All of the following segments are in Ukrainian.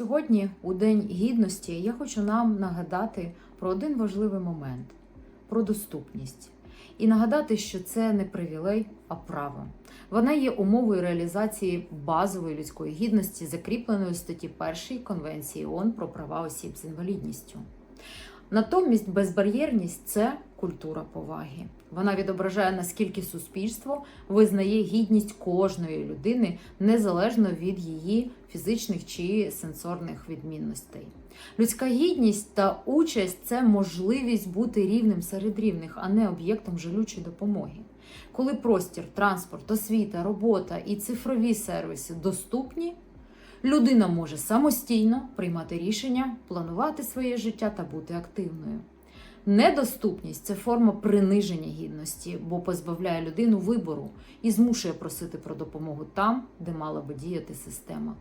сьогодні, у День Гідності, я хочу нам нагадати про один важливий момент про доступність. І нагадати, що це не привілей, а право. Вона є умовою реалізації базової людської гідності, закріпленої у статті 1 Конвенції ООН про права осіб з інвалідністю. Натомість безбар'єрність це культура поваги. Вона відображає, наскільки суспільство визнає гідність кожної людини незалежно від її фізичних чи сенсорних відмінностей. Людська гідність та участь це можливість бути рівним серед рівних, а не об'єктом жалючої допомоги. Коли простір, транспорт, освіта, робота і цифрові сервіси доступні, людина може самостійно приймати рішення, планувати своє життя та бути активною. Недоступність це форма приниження гідності, бо позбавляє людину вибору і змушує просити про допомогу там, де мала би діяти система.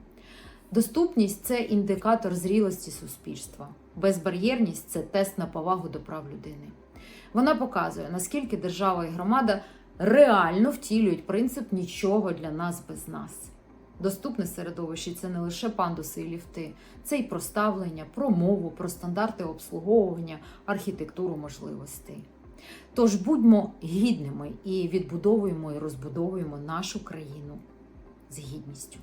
Доступність це індикатор зрілості суспільства. Безбар'єрність це тест на повагу до прав людини. Вона показує, наскільки держава і громада реально втілюють принцип нічого для нас без нас. Доступне середовище це не лише пандуси і ліфти, це й про ставлення, про мову, про стандарти обслуговування, архітектуру можливостей. Тож будьмо гідними і відбудовуємо і розбудовуємо нашу країну з гідністю.